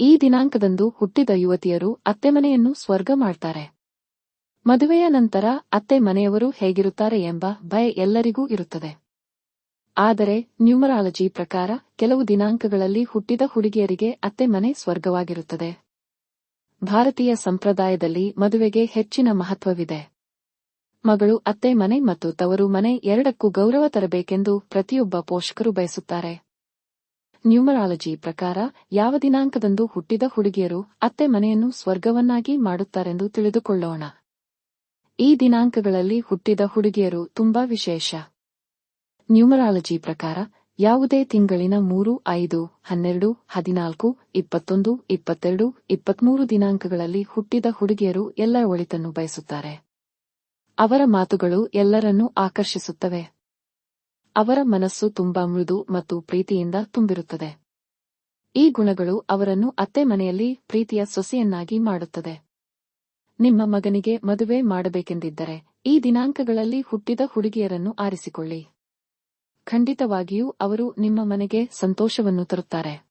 ಈ ದಿನಾಂಕದಂದು ಹುಟ್ಟಿದ ಯುವತಿಯರು ಅತ್ತೆಮನೆಯನ್ನು ಸ್ವರ್ಗ ಮಾಡ್ತಾರೆ. ಮದುವೆಯ ನಂತರ ಅತ್ತೆ ಮನೆಯವರು ಹೇಗಿರುತ್ತಾರೆ ಎಂಬ ಭಯ ಎಲ್ಲರಿಗೂ ಇರುತ್ತದೆ. ಆದರೆ ನ್ಯೂಮರಾಲಜಿ ಪ್ರಕಾರ ಕೆಲವು ದಿನಾಂಕಗಳಲ್ಲಿ ಹುಟ್ಟಿದ ಹುಡುಗಿಯರಿಗೆ ಅತ್ತೆ ಮನೆ ಸ್ವರ್ಗವಾಗಿರುತ್ತದೆ. ಭಾರತೀಯ ಸಂಪ್ರದಾಯದಲ್ಲಿ ಮದುವೆಗೆ ಹೆಚ್ಚಿನ ಮಹತ್ವವಿದೆ. ಮಗಳು ಅತ್ತೆ ಮನೆ ಮತ್ತು ತವರು ಮನೆ ಎರಡಕ್ಕೂ ಗೌರವ ತರಬೇಕೆಂದು ಪ್ರತಿಯೊಬ್ಬ ಪೋಷಕರು ಬಯಸುತ್ತಾರೆ. ನ್ಯೂಮರಾಲಜಿ ಪ್ರಕಾರ ಯಾವ ದಿನಾಂಕದಂದು ಹುಟ್ಟಿದ ಹುಡುಗಿಯರು ಅತ್ತೆ ಮನೆಯನ್ನು ಸ್ವರ್ಗವನ್ನಾಗಿ ಮಾಡುತ್ತಾರೆಂದು ತಿಳಿದುಕೊಳ್ಳೋಣ. ಈ ದಿನಾಂಕಗಳಲ್ಲಿ ಹುಟ್ಟಿದ ಹುಡುಗಿಯರು ತುಂಬಾ ವಿಶೇಷ. ನ್ಯೂಮರಾಲಜಿ ಪ್ರಕಾರ ಯಾವುದೇ ತಿಂಗಳಿನ ಮೂರು, ಐದು, ಹನ್ನೆರಡು, ಹದಿನಾಲ್ಕು, ಇಪ್ಪತ್ತೊಂದು, ಇಪ್ಪತ್ತೆರಡು, ಇಪ್ಪತ್ಮೂರು ದಿನಾಂಕಗಳಲ್ಲಿ ಹುಟ್ಟಿದ ಹುಡುಗಿಯರು ಎಲ್ಲರ ಒಳಿತನ್ನು ಬಯಸುತ್ತಾರೆ. ಅವರ ಮಾತುಗಳು ಎಲ್ಲರನ್ನೂ ಆಕರ್ಷಿಸುತ್ತವೆ. ಅವರ ಮನಸ್ಸು ತುಂಬಾ ಮೃದು ಮತ್ತು ಪ್ರೀತಿಯಿಂದ ತುಂಬಿರುತ್ತದೆ. ಈ ಗುಣಗಳು ಅವರನ್ನು ಅತ್ತೆ ಮನೆಯಲ್ಲಿ ಪ್ರೀತಿಯ ಸೊಸೆಯನ್ನಾಗಿ ಮಾಡುತ್ತದೆ. ನಿಮ್ಮ ಮಗನಿಗೆ ಮದುವೆ ಮಾಡಬೇಕೆಂದಿದ್ದರೆ ಈ ದಿನಾಂಕಗಳಲ್ಲಿ ಹುಟ್ಟಿದ ಹುಡುಗಿಯರನ್ನು ಆರಿಸಿಕೊಳ್ಳಿ. ಖಂಡಿತವಾಗಿಯೂ ಅವರು ನಿಮ್ಮ ಮನೆಗೆ ಸಂತೋಷವನ್ನು ತರುತ್ತಾರೆ.